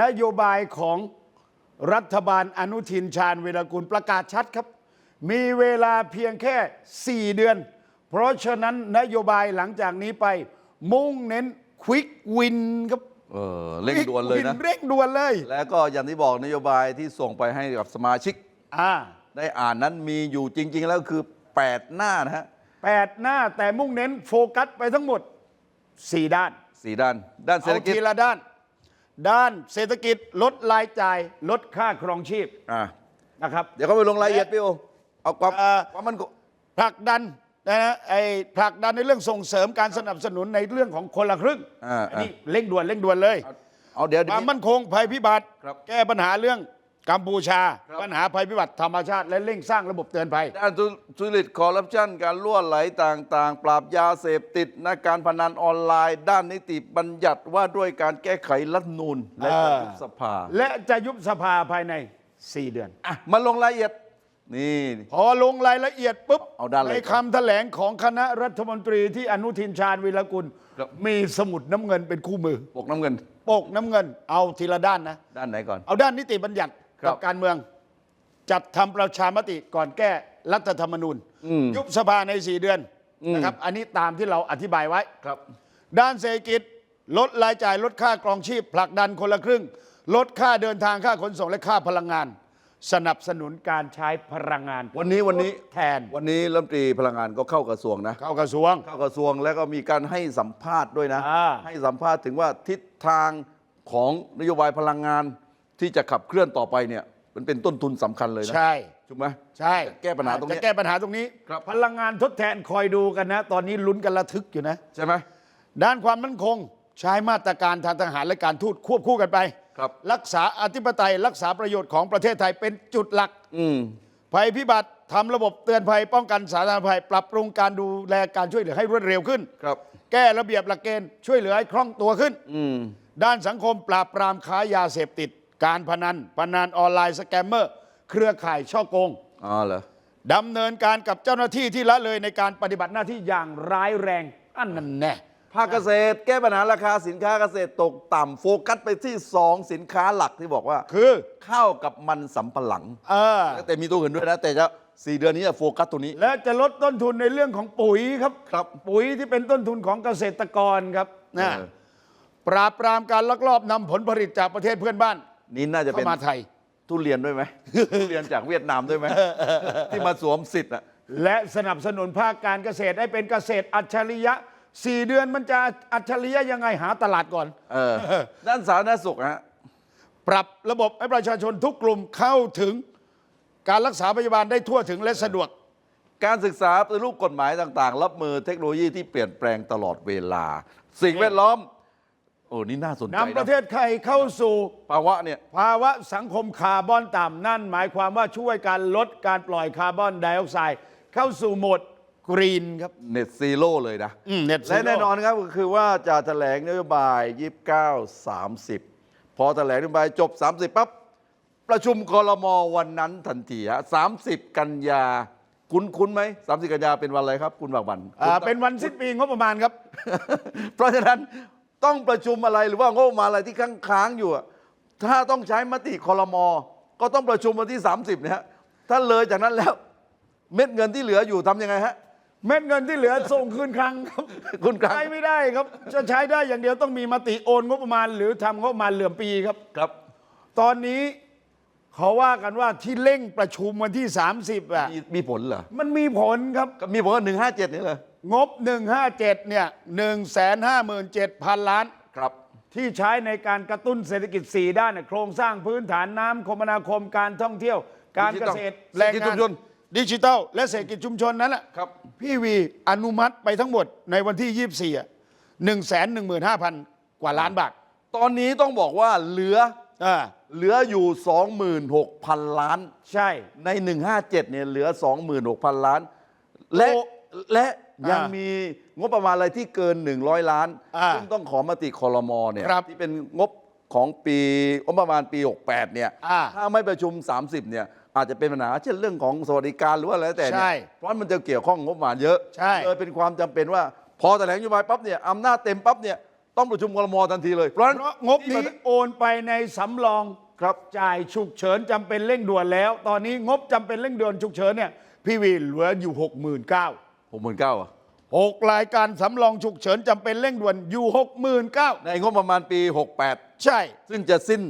นโยบายของรัฐบาลอนุทินชาญเวรกุลประกาศชัดครับ มีเวลาเพียงแค่ 4 เดือน เพราะฉะนั้นนโยบายหลังจากนี้ไป มุ่งเน้นควิกวินครับเออเร่งด่วนเลยนะ Quick win เร่งด่วนเลย แล้วก็อย่างที่บอกนโยบายที่ส่งไปให้กับสมาชิกอ่าได้อ่านนั้นมีอยู่จริง ๆ แล้วคือ 8 หน้านะฮะแปดหน้าแต่มุ่งเน้นโฟกัสไปทั้งหมด 4 ด้านสี่ด้าน ด้านเศรษเอาฐกิจทีละด้าน ด้านเศรษฐกิจลดรายจ่ายลดค่าครองชีพอะนะครับเดี๋ยวเขาไปลงรายละเอียดพี่โอเอาความเอ่อความมันคงผลักดันนะฮะไอ้ผลักดันในเรื่องส่งเสริมการสนับสนุนในเรื่องของคนละครึ่งอ่าอันนี้เร่งด่วนเร่งด่วนเลย เอาเอาเดี๋ยวคเดี๋ยววามมั่นคงภัยพิบัติ ครับ แก้ปัญหาเรื่อง กัมพูชา ครับ ปัญหาภัยพิบัติธรรมชาติและเร่งสร้างระบบเตือนภัย ด้านทุจริตคอร์รัปชันการล่วไหลต่างๆ ปราบยาเสพติดนะการพนันออนไลน์ ด้านนิติบัญญัติว่าด้วยการแก้ไขรัฐธรรมนูนและการยุบสภาและจะยุบสภาภายใน 4 เดือน อะมาลงรายละเอียดนี่ พอลงรายละเอียดปุ๊บเอาด้านอะไรในคำแถลงของคณะรัฐมนตรีที่อนุทินชาญวีรกุล ครับ มีสมุดน้ำเงินเป็นคู่มือ ปกน้ำเงิน ปกน้ำเงินเอาทีละด้านนะ ด้านไหนก่อน เอาด้านนิติบัญญัติ ครับกับการเมือง จัดทำประชามติก่อนแก้รัฐธรรมนูญอืมยุบสภาใน 4 เดือนอืมนะครับ อันนี้ตามที่เราอธิบายไว้ ครับ ด้านเศรษฐกิจลดรายจ่ายลดค่ากรองชีพ ผลักดันคนละครึ่ง ลดค่าเดินทางค่าขนส่งและค่าพลังงาน สนับสนุนการใช้พลังงานวันนี้วันนี้แทนวันนี้รัฐมนตรีพลังงานก็เข้ากระทรวงนะ เข้ากระทรวง เข้ากระทรวงแล้วก็มีการให้สัมภาษณ์ด้วยนะ อ่า ให้สัมภาษณ์ถึงว่าทิศทางของนโยบายพลังงาน ที่จะขับเคลื่อนต่อไปเนี่ย มันเป็นต้นทุนสำคัญเลยนะใช่ ถูกไหม ใช่แก้ปัญหาตรงนี้จะแก้ปัญหาตรงนี้ ครับ พลังงานทดแทนคอยดูกันนะ ตอนนี้ลุ้นกันระทึกอยู่นะ ใช่ไหม ด้านความมั่นคง ใช้มาตรการทางทหารและการทูตควบคู่กันไปครับ รักษาอธิปไตยรักษาประโยชน์ของประเทศไทยเป็นจุดหลัก อืม ภัยพิบัติทำระบบเตือนภัยป้องกันสาธารณภัย ปรับปรุงการดูแลการช่วยเหลือให้รวดเร็วขึ้น ครับ แก้ระเบียบหลักเกณฑ์ช่วยเหลือให้คล่องตัวขึ้น อืม ด้านสังคมปราบปรามค้ายาเสพติด การพนันพนันออนไลน์สแกมเมอร์ เครือข่ายช่อโกงอ๋อเหรอดำเนินการกับเจ้าหน้าที่ที่ละเลยในการปฏิบัติหน้าที่อย่างร้ายแรงอันนั้นแน่ ภาคเกษตรแก้ปัญหาราคาสินค้าเกษตรตกต่ำโฟกัสไปที่ 2 สินค้าหลักที่บอกว่าคือ ข้าวกับมันสำปะหลัง เออ แต่มีตัวอื่นด้วยนะ แต่จะสี่เดือนนี้จะโฟกัสตัวนี้ และจะลดต้นทุนในเรื่องของปุ๋ยครับ ครับปุ๋ยที่เป็นต้นทุนของเกษตรกรครับนะเออ ปราบปรามการลักลอบนำผลผลิตจากประเทศเพื่อนบ้าน นี่น่าจะเป็นเข้ามาไทย ทุเรียนด้วยไหม ทุเรียนจากเวียดนามด้วยไหม ที่มาสวมสิทธิ์อะ และสนับสนุนภาคการเกษตรให้เป็นเกษตรอัจฉริยะสี่เดือนมันจะอัจฉริยะยังไงหาตลาดก่อน เออ ด้านสาธารณสุขฮะ ปรับระบบให้ประชาชนทุกกลุ่มเข้าถึงการรักษาพยาบาลได้ทั่วถึงและสะดวก การศึกษาปฏิรูปกฎหมายต่าง ๆ รับมือเทคโนโลยีที่เปลี่ยนแปลงตลอดเวลา สิ่งแวดล้อมโอ้นี่น่าสนใจนำประเทศไทยเข้าสู่ภาวะเนี่ย ภาวะสังคมคาร์บอนต่ำนั่นหมายความว่าช่วยการลดการปล่อยคาร์บอนไดออกไซด์เข้าสู่โหมดกรีนครับเน็ตซีโร่เลยนะอืม Net และ Zero แน่นอนครับก็คือว่าจะแถลงนโยบาย 29 30 พอแถลงนโยบายจบ 30ปั๊บประชุมคอรมอวันนั้นทันทีฮะ30 กันยาคุ้นคุ้นไหม30 กันยาเป็นวันอะไรครับ คุณบากบันอ่าเป็นวันสิ้นปีงบประมาณครับ เพราะฉะนั้น ต้องประชุมอะไรหรือว่างบประมาณอะไรที่ค้างๆอยู่อะถ้าต้องใช้มติคอรมอก็ต้องประชุมวันที่ 30นะฮะถ้าเลยจากนั้นแล้วเม็ดเงินที่เหลืออยู่ทำยังไงฮะ เม็ดเงินที่เหลือส่งคืนคลังครับคุณครัใช้บไม่ได้ครับ จะใช้ได้อย่างเดียวต้องมีมติโอนงบประมาณ หรือทำงบประมาณเหลื่อมปีครับ ครับ ตอนนี้เขาว่ากันว่าที่เร่งประชุมวันที่ 30อะมีมีผลเหรอมันมีผลครับก็มีผลหนึ่งห้าเจ็ดนี่เหรอ งบ 157 เนี่ย 157,000 ล้าน ครับ ที่ใช้ในการกระตุ้นเศรษฐกิจ 4 ด้านเนี่ยโครงสร้างพื้นฐานน้ำคมนาคมการท่องเที่ยว การเกษตรแรงงานชุมชนดิจิทัล และเศรษฐกิจชุมชนนั้นแหละครับ พี่วีอนุมัติไปทั้งหมดในวันที่ 24อะ115,000 กว่าล้านบาท ตอนนี้ต้องบอกว่าเหลืออ่าเหลืออยู่ 26,000 ล้าน ใช่ ใน 157 เนี่ยเหลือ 26,000 ล้าน และโอ้และ ยังอ่ามีมีงบประมาณอะไรที่เกิน 100 ล้านอ่าซึ่งต้องขอมติคอรมอเนี่ยครับที่เป็นงบของปีงบประมาณปี 68 เนี่ย อ่าถ้าไม่ประชุม 30 เนี่ย อาจจะเป็นปัญหาเช่นเรื่องของสวัสดิการหรือว่าอะไรแต่เนี่ใช่ยเพราะมันจะเกี่ยวข้องงบประมาณเยอะใช่ เลยเป็นความจำเป็นว่า พอแถลงนโยบายปั๊บเนี่ยอำนาจเต็มปั๊บเนี่ยต้องประชุมครมทันทีเลยเพราะฉะนั้นเพราะงบนี้โอนไปในสำรองครับ จ่ายฉุกเฉินจำเป็นเร่งด่วนแล้ว ตอนนี้งบจำเป็นเร่งด่วนฉุกเฉินเนี่ยพี่วีเหลืออยู่ 6 9 0 0 0 หกหมื่นเก้าอะ6รายการสำรองฉุกเฉินจำเป็นเร่งด่วนอยู่69,000ในงบประมาณปี68ใช่ ซึ่งจะสิ้น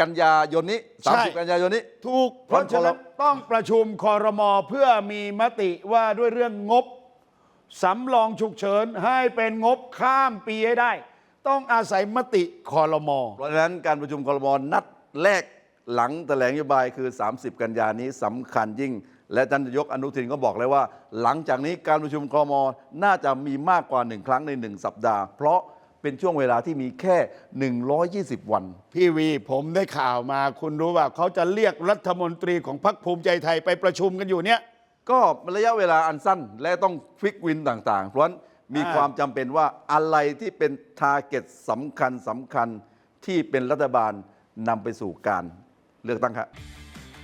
กันยายนนี้ใช่30กันยายนนี้ ถูกเพราะฉะนั้นต้องประชุมคอรมอเพื่อมีมติว่าด้วยเรื่องงบสำรองฉุกเฉินให้เป็นงบข้ามปีให้ได้ ต้องอาศัยมติคอรมอ เพราะฉะนั้นการประชุมครมนัดแรกหลังแถลงนโยบายคือ 30 กันยานี้สำคัญยิ่ง และท่านนายกอนุทินก็บอกเลยว่า หลังจากนี้การประชุมครมน่าจะมีมากกว่าหนึ่งครั้งในหนึ่งสัปดาห์ เพราะเป็นช่วงเวลาที่มีแค่ 120 วัน พี่วีผมได้ข่าวมาคุณรู้ว่าเขาจะเรียกรัฐมนตรีของพรรคภูมิใจไทยไปประชุมกันอยู่เนี่ย ก็ระยะเวลาอันสั้นและต้องฟิกวินต่างๆ เพราะฉะนั้นมีอ่า ความจำเป็นว่าอะไรที่เป็นทาร์เก็ตสำคัญสำคัญที่เป็นรัฐบาลนำไปสู่การเลือกตั้งครับ